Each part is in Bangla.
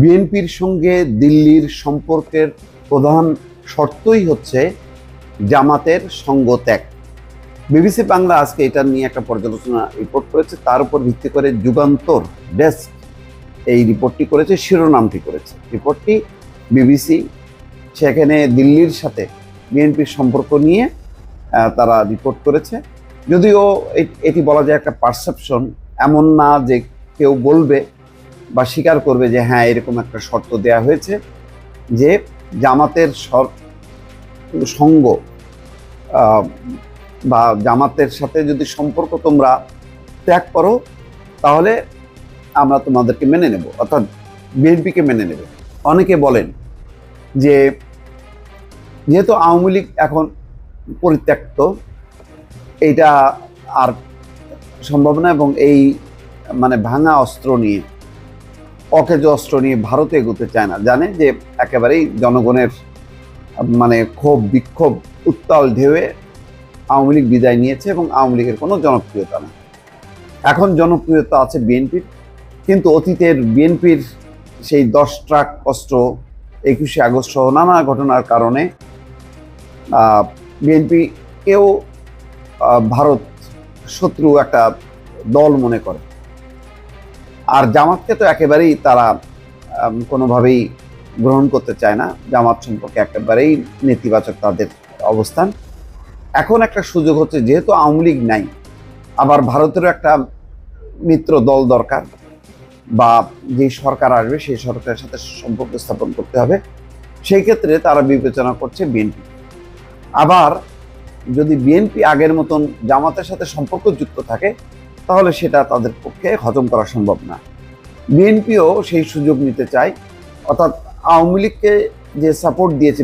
বিএনপির সঙ্গে দিল্লির সম্পর্কের প্রধান শর্তই হচ্ছে জামাতের সঙ্গ ত্যাগ। বিবিসি বাংলা আজকে এটা নিয়ে একটা পর্যালোচনা রিপোর্ট করেছে, তার উপর ভিত্তি করে যুগান্তর ডেস্ক এই রিপোর্টটি করেছে, শিরোনামটি করেছে। রিপোর্টটি বিবিসি, সেখানে দিল্লির সাথে বিএনপির সম্পর্ক নিয়ে তারা রিপোর্ট করেছে। যদিও এটি বলা যায় একটা পারসেপশন এমন না যে কেউ বলবে বা স্বীকার করবে যে হ্যাঁ এরকম একটা শর্ত দেয়া হয়েছে যে জামাতের সঙ্গ বা জামাতের সাথে যদি সম্পর্ক তোমরা ত্যাগ করো, তাহলে আমরা তোমাদেরকে মেনে নেব। অর্থাৎ বিএনপিকে মেনে নেবে। অনেকে বলেন যে যেহেতু আওয়ামী লীগ এখন পরিত্যক্ত, এইটা আর সম্ভব না এবং এই মানে ভাঙা অস্ত্র নিয়ে অকেজ অস্ত্র নিয়ে ভারতে এগোতে চায় না। জানে যে একেবারেই জনগণের মানে ক্ষোভ, বিক্ষোভ, উত্তাল ঢেউয়ে আওয়ামী লীগ বিদায় নিয়েছে এবং আওয়ামী লীগের কোনো জনপ্রিয়তা নেই। এখন জনপ্রিয়তা আছে বিএনপির, কিন্তু অতীতের বিএনপির সেই দশ ট্রাক অস্ত্র একুশে আগস্ট সহ নানা ঘটনার কারণে বিএনপিকেও ভারত শত্রু একটা দল মনে করে। আর জামাতকে তো একেবারেই তারা কোনোভাবেই গ্রহণ করতে চায় না। জামাত সম্পর্কে একেবারেই নেতিবাচক তাদের অবস্থান। এখন একটা সুযোগ হচ্ছে, যেহেতু আওয়ামী লীগ নাই, আবার ভারতেরও একটা মিত্র দল দরকার, বা যে সরকার আসবে সেই সরকারের সাথে সম্পর্ক স্থাপন করতে হবে, সেই ক্ষেত্রে তারা বিবেচনা করছে বিএনপি। আবার যদি বিএনপি আগের মতন জামাতের সাথে সম্পর্ক যুক্ত থাকে তাহলে সেটা তাদের পক্ষে হজম করা সম্ভব না। বিএনপিও সেই সুযোগ নিতে চায়। অর্থাৎ আওয়ামী লীগকে যে সাপোর্ট দিয়েছে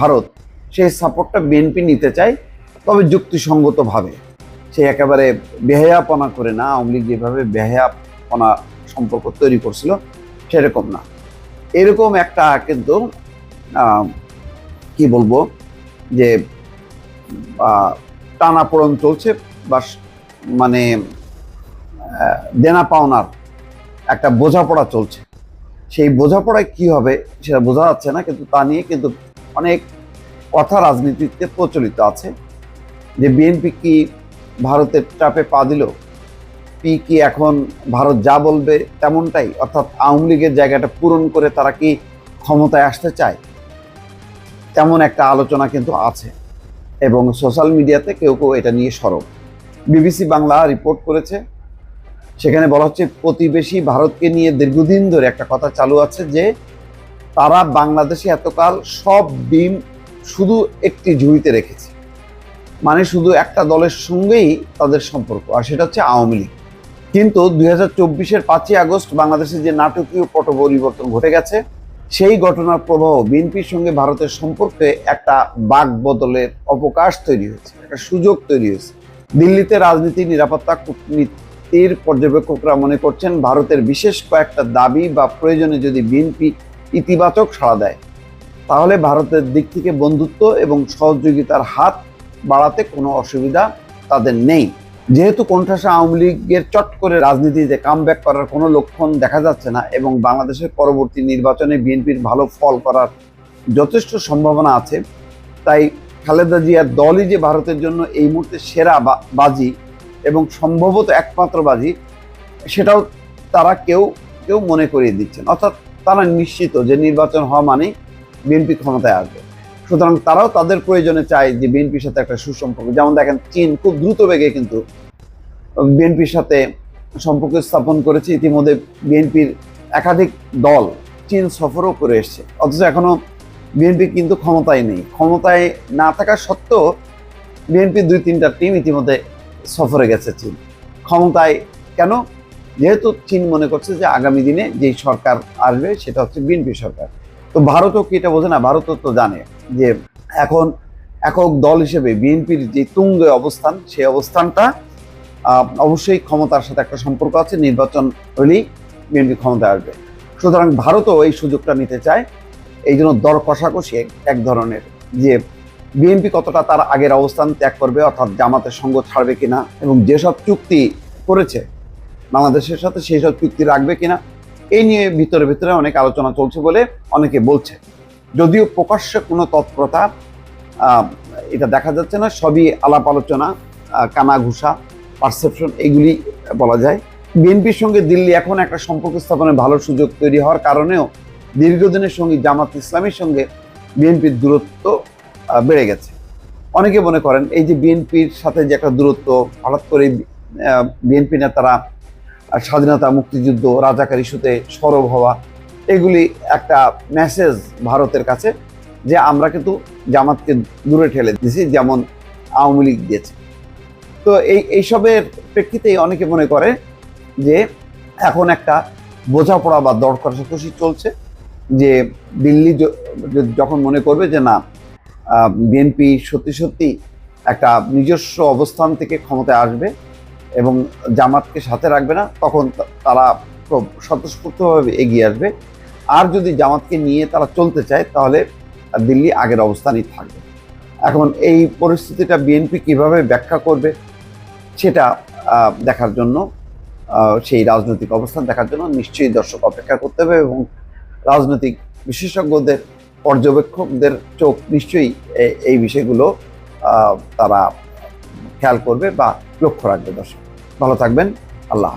ভারত, সেই সাপোর্টটা বিএনপি নিতে চায়, তবে যুক্তিসঙ্গতভাবে। সে একেবারে বেহায়াপনা করে না, আওয়ামী লীগ যেভাবে বেহায়াপনা সম্পর্ক তৈরি করছিল, সেরকম না। এরকম একটা কিন্তু কি বলব, যে টানাপোড়ন চলছে বা মানে দেনা পাওনার একটা বোঝাপড়া চলছে। সেই বোঝাপড়ায় কি হবে সেটা বোঝা যাচ্ছে না, কিন্তু তা নিয়ে কিন্তু অনেক কথা রাজনীতিতে প্রচলিত আছে। যে বিএনপি কি ভারতের চাপে পা দিল পি কি এখন ভারত যা বলবে তেমনটাই, অর্থাৎ আওয়ামী লীগের জায়গাটা পূরণ করে তারা কি ক্ষমতায় আসতে চায়? তেমন একটা আলোচনা কিন্তু আছে। এবং সোশ্যাল মিডিয়াতে কেউ কেউ এটা নিয়ে সরব। বিবিসি বাংলা রিপোর্ট করেছে। সেখানে বলা হচ্ছে, প্রতিবেশী ভারতকে নিয়ে দীর্ঘদিন ধরে একটা কথা চালু আছে যে, তারা বাংলাদেশে এতকাল সব ডিম শুধু একটি ঝুড়িতে রেখেছে। মানে শুধু একটা দলের সঙ্গেই তাদের সম্পর্ক, আর সেটা হচ্ছে আওয়ামী লীগ। কিন্তু দুই হাজার চব্বিশের পাঁচই আগস্ট বাংলাদেশে যে নাটকীয় পট পরিবর্তন ঘটে গেছে, সেই ঘটনার প্রভাব বিএনপির সঙ্গে ভারতের সম্পর্কে একটা বাক বদলের অবকাশ তৈরি হয়েছে, একটা সুযোগ তৈরি হয়েছে। দিল্লিতে রাজনীতি, নিরাপত্তা কূটনীতির পর্যবেক্ষকরা মনে করছেন ভারতের বিশেষ কয়েকটা দাবি বা প্রয়োজনে যদি বিএনপি ইতিবাচক সাড়া দেয়, তাহলে ভারতের দিক থেকে বন্ধুত্ব এবং সহযোগিতার হাত বাড়াতে কোনো অসুবিধা তাদের নেই। যেহেতু কোণঠাসা আওয়ামী লীগের চট করে রাজনীতিতে কামব্যাক করার কোনো লক্ষণ দেখা যাচ্ছে না এবং বাংলাদেশের পরবর্তী নির্বাচনে বিএনপির ভালো ফল করার যথেষ্ট সম্ভাবনা আছে, তাই খালেদা জিয়ার দলই যে ভারতের জন্য এই মুহূর্তে সেরা বাজি এবং সম্ভবত একমাত্র বাজি, সেটাও তারা কেউ কেউ মনে করিয়ে দিচ্ছেন। অর্থাৎ তারা নিশ্চিত যে নির্বাচন হওয়া মানে বিএনপি ক্ষমতায় আসবে। সুতরাং তারাও তাদের প্রয়োজনে চায় যে বিএনপির সাথে একটা সুসম্পর্ক। যেমন দেখেন, চীন খুব দ্রুত বেগে কিন্তু বিএনপির সাথে সম্পর্ক স্থাপন করেছে। ইতিমধ্যে বিএনপির একাধিক দল চীন সফরও করে এসছে। অথচ এখনও বিএনপি কিন্তু ক্ষমতায় নেই। ক্ষমতায় না থাকা সত্ত্বেও বিএনপির দুই তিনটা টিম ইতিমধ্যে সফরে গেছে চীন। ক্ষমতায় কেন? যেহেতু চীন মনে করছে যে আগামী দিনে যেই সরকার আসবে সেটা হচ্ছে বিএনপি সরকার। তো ভারতও কি এটা বোঝে না? ভারতও তো জানে যে এখন একক দল হিসেবে বিএনপির যে তুঙ্গে অবস্থান, সেই অবস্থানটা অবশ্যই ক্ষমতার সাথে একটা সম্পর্ক আছে। নির্বাচন হলেই বিএনপি ক্ষমতায় আসবে। সুতরাং ভারতও এই সুযোগটা নিতে চায়। এই জন্য দর কষাকষি এক- ধরনের যে বিএনপি কতটা তার আগের অবস্থান ত্যাগ করবে, অর্থাৎ জামাতের সঙ্গ ছাড়বে কিনা এবং যেসব চুক্তি করেছে বাংলাদেশের সাথে সেই সব চুক্তি রাখবে কিনা, এই নিয়ে ভিতরে ভিতরে অনেক আলোচনা চলছে বলে অনেকে বলছে। যদিও প্রকাশ্যে কোনো তৎপরতা এটা দেখা যাচ্ছে না, সবই আলাপ আলোচনা কানা ঘুষা পারসেপশন এগুলি বলা যায়। বিএনপির সঙ্গে দিল্লি এখন একটা সম্পর্ক স্থাপনের ভালো সুযোগ তৈরি হওয়ার কারণেও দীর্ঘদিনের সঙ্গে জামাত ইসলামের সঙ্গে বিএনপির দূরত্ব বেড়ে গেছে। অনেকে মনে করেন এই যে বিএনপির সাথে যে একটা দূরত্ব, হঠাৎ করে বিএনপি নেতারা স্বাধীনতা, মুক্তিযুদ্ধ, রাজাকার ইস্যুতে সরব হওয়া, এগুলি একটা মেসেজ ভারতের কাছে যে আমরা কিন্তু জামাতকে দূরে ঠেলে দিয়েছি, যেমন আওয়ামী লীগ দিয়েছে। তো এই, এইসবের প্রেক্ষিতেই অনেকে মনে করে যে এখন একটা বোঝাপড়া বা দর কষাকষি চলছে। যে দিল্লি যখন মনে করবে যে না বিএনপি সত্যি সত্যি একটা নিজস্ব অবস্থান থেকে ক্ষমতায় আসবে এবং জামাতকে সাথে রাখবে না, তখন তারা খুব স্বতঃস্ফূর্তভাবে এগিয়ে আসবে। আর যদি জামাতকে নিয়ে তারা চলতে চায়, তাহলে দিল্লি আগের অবস্থানই থাকবে। এখন এই পরিস্থিতিটা বিএনপি কীভাবে ব্যাখ্যা করবে, সেটা দেখার জন্য সেই রাজনৈতিক অবস্থান দেখার জন্য নিশ্চয়ই দর্শক অপেক্ষা করতে হবে এবং রাজনৈতিক বিশেষজ্ঞদের, পর্যবেক্ষকদের চোখ নিশ্চয়ই এই বিষয়গুলো তারা খেয়াল করবে বা লক্ষ্য রাখবে দর্শক। ভালো থাকবেন। আল্লাহ